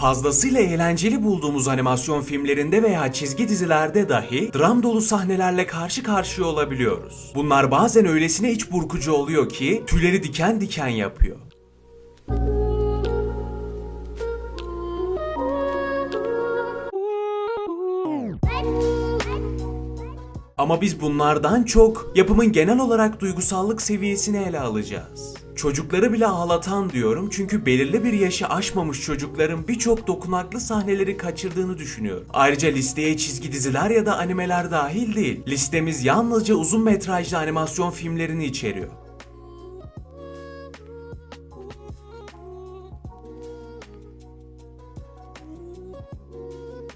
Fazlasıyla eğlenceli bulduğumuz animasyon filmlerinde veya çizgi dizilerde dahi dram dolu sahnelerle karşı karşıya olabiliyoruz. Bunlar bazen öylesine iç burkucu oluyor ki tüyleri diken diken yapıyor. Ama biz bunlardan çok yapımın genel olarak duygusallık seviyesini ele alacağız. Çocukları bile ağlatan diyorum çünkü belirli bir yaşı aşmamış çocukların birçok dokunaklı sahneleri kaçırdığını düşünüyorum. Ayrıca listeye çizgi diziler ya da animeler dahil değil. Listemiz yalnızca uzun metrajlı animasyon filmlerini içeriyor.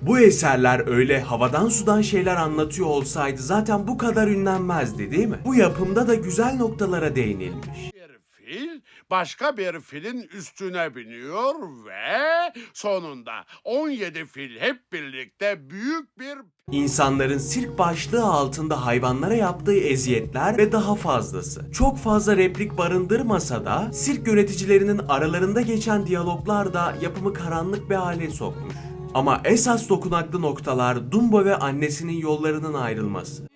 Bu eserler öyle havadan sudan şeyler anlatıyor olsaydı zaten bu kadar ünlenmezdi değil mi? Bu yapımda da güzel noktalara değinilmiş. Başka bir filin üstüne biniyor ve sonunda 17 fil hep birlikte büyük bir İnsanların sirk başlığı altında hayvanlara yaptığı eziyetler ve daha fazlası. Çok fazla replik barındırmasa da sirk yöneticilerinin aralarında geçen diyaloglar da yapımı karanlık bir hale sokmuş. Ama esas dokunaklı noktalar Dumbo ve annesinin yollarının ayrılması.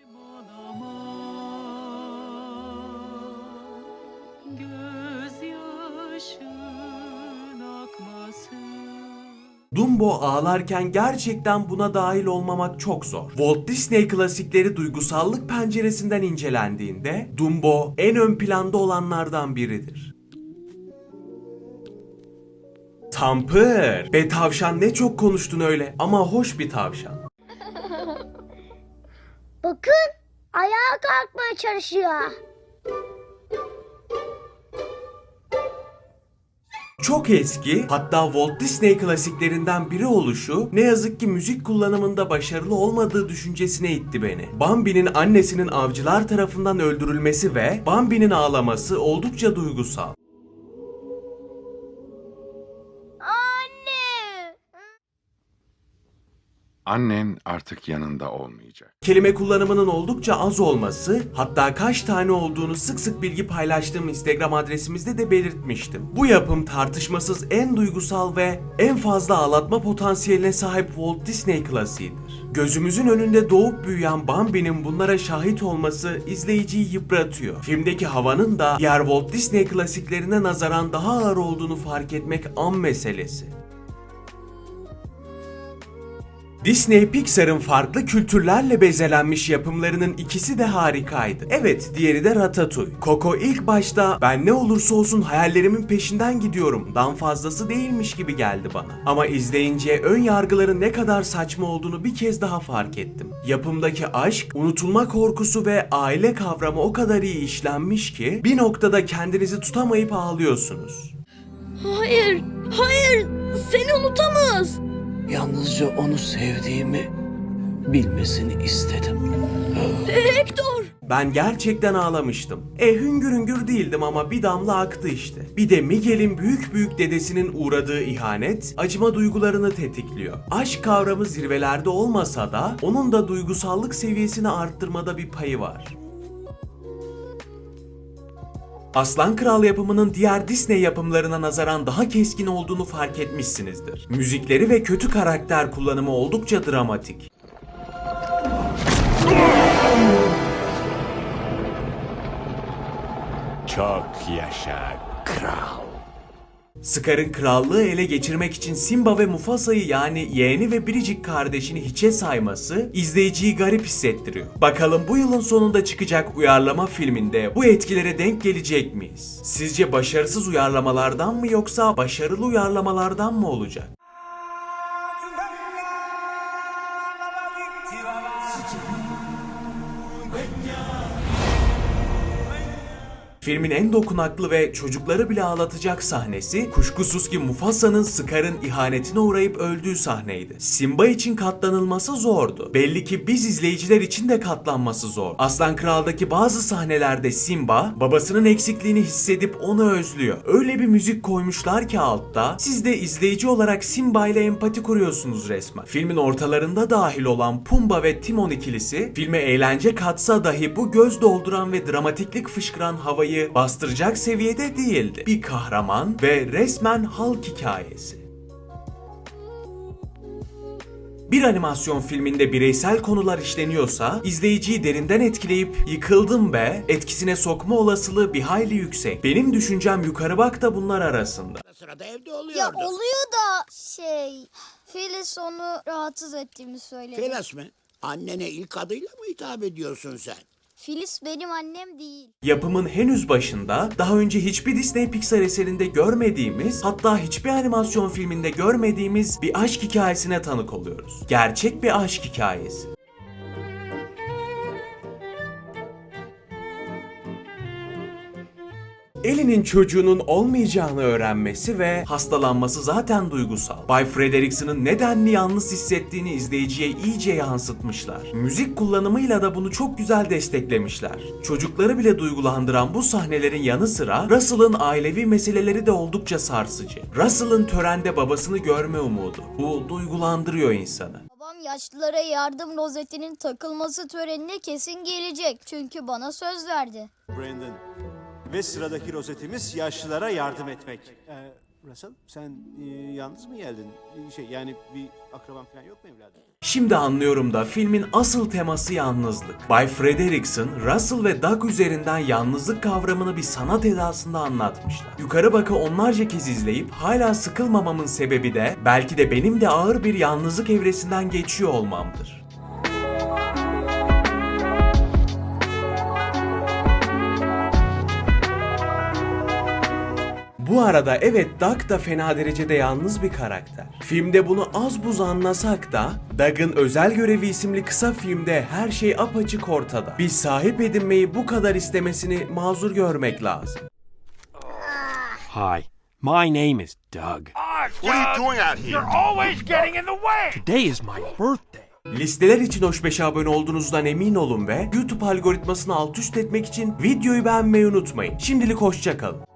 Dumbo ağlarken gerçekten buna dahil olmamak çok zor. Walt Disney klasikleri duygusallık penceresinden incelendiğinde Dumbo en ön planda olanlardan biridir. Tampır! Be tavşan ne çok konuştun öyle ama hoş bir tavşan. Bakın ayağa kalkmaya çalışıyor. Çok eski, hatta Walt Disney klasiklerinden biri oluşu ne yazık ki müzik kullanımında başarılı olmadığı düşüncesine itti beni. Bambi'nin annesinin avcılar tarafından öldürülmesi ve Bambi'nin ağlaması oldukça duygusal. Annen artık yanında olmayacak. Kelime kullanımının oldukça az olması, hatta kaç tane olduğunu sık sık bilgi paylaştığım Instagram adresimizde de belirtmiştim. Bu yapım tartışmasız en duygusal ve en fazla ağlatma potansiyeline sahip Walt Disney klasiğidir. Gözümüzün önünde doğup büyüyen Bambi'nin bunlara şahit olması izleyiciyi yıpratıyor. Filmdeki havanın da diğer Walt Disney klasiklerine nazaran daha ağır olduğunu fark etmek an meselesi. Disney Pixar'ın farklı kültürlerle bezelenmiş yapımlarının ikisi de harikaydı. Evet, diğeri de Ratatouille. Coco ilk başta ben ne olursa olsun hayallerimin peşinden gidiyorum. Dan fazlası değilmiş gibi geldi bana. Ama izleyince ön yargıların ne kadar saçma olduğunu bir kez daha fark ettim. Yapımdaki aşk, unutulma korkusu ve aile kavramı o kadar iyi işlenmiş ki bir noktada kendinizi tutamayıp ağlıyorsunuz. Hayır, hayır. Seni unutamaz. Yalnızca onu sevdiğimi bilmesini istedim. Hector. Ben gerçekten ağlamıştım. E hüngür hüngür değildim ama bir damla aktı işte. Bir de Miguel'in büyük büyük dedesinin uğradığı ihanet acıma duygularını tetikliyor. Aşk kavramı zirvelerde olmasa da onun da duygusallık seviyesini arttırmada bir payı var. Aslan Kral yapımının diğer Disney yapımlarına nazaran daha keskin olduğunu fark etmişsinizdir. Müzikleri ve kötü karakter kullanımı oldukça dramatik. Çok yaşa kral. Scar'ın krallığı ele geçirmek için Simba ve Mufasa'yı yani yeğeni ve biricik kardeşini hiçe sayması izleyiciyi garip hissettiriyor. Bakalım bu yılın sonunda çıkacak uyarlama filminde bu etkilere denk gelecek miyiz? Sizce başarısız uyarlamalardan mı yoksa başarılı uyarlamalardan mı olacak? Filmin en dokunaklı ve çocukları bile ağlatacak sahnesi kuşkusuz ki Mufasa'nın Scar'ın ihanetine uğrayıp öldüğü sahneydi. Simba için katlanılması zordu. Belli ki biz izleyiciler için de katlanması zor. Aslan Kral'daki bazı sahnelerde Simba babasının eksikliğini hissedip onu özlüyor. Öyle bir müzik koymuşlar ki altta siz de izleyici olarak Simba ile empati kuruyorsunuz resmen. Filmin ortalarında dahil olan Pumba ve Timon ikilisi filme eğlence katsa dahi bu göz dolduran ve dramatiklik fışkıran havayı bastıracak seviyede değildi. Bir kahraman ve resmen halk hikayesi. Bir animasyon filminde bireysel konular işleniyorsa, izleyiciyi derinden etkileyip yıkıldım be etkisine sokma olasılığı bir hayli yüksek. Benim düşüncem yukarı bak da bunlar arasında. Sırada evde oluyordu. Ya oluyor da şey... Filiz onu rahatsız ettiğimi söyledi. Filas mı? Annene ilk adıyla mı hitap ediyorsun sen? Filiz benim annem değil. Yapımın henüz başında daha önce hiçbir Disney Pixar eserinde görmediğimiz hatta hiçbir animasyon filminde görmediğimiz bir aşk hikayesine tanık oluyoruz. Gerçek bir aşk hikayesi. Ellie'nin çocuğunun olmayacağını öğrenmesi ve hastalanması zaten duygusal. Bay Frederickson'ın nedenli yalnız hissettiğini izleyiciye iyice yansıtmışlar. Müzik kullanımıyla da bunu çok güzel desteklemişler. Çocukları bile duygulandıran bu sahnelerin yanı sıra Russell'ın ailevi meseleleri de oldukça sarsıcı. Russell'ın törende babasını görme umudu. Bu duygulandırıyor insanı. Babam yaşlılara yardım rozetinin takılması törenine kesin gelecek. Çünkü bana söz verdi. Brandon. Ve sıradaki rozetimiz yaşlılara yardım etmek. Ee, Russell sen e, yalnız mı geldin? E, Şey yani bir akraban falan yok mu evladım? Şimdi anlıyorum da filmin asıl teması yalnızlık. Bay Frederickson, Russell ve Doug üzerinden yalnızlık kavramını bir sanat edasında anlatmışlar. Yukarı bakı onlarca kez izleyip hala sıkılmamamın sebebi de belki de benim de ağır bir yalnızlık evresinden geçiyor olmamdır. Bu arada evet Doug da fena derecede yalnız bir karakter. Filmde bunu az buz anlasak da Doug'ın Özel Görevi isimli kısa filmde her şey apaçık ortada. Bir sahip edinmeyi bu kadar istemesini mazur görmek lazım. Hi, my name is Doug. What are you doing out here? You're always getting in the way. Today is my birthday. Listeler için hoş beşe abone olduğunuzdan emin olun ve YouTube algoritmasını alt üst etmek için videoyu beğenmeyi unutmayın. Şimdilik hoşçakalın.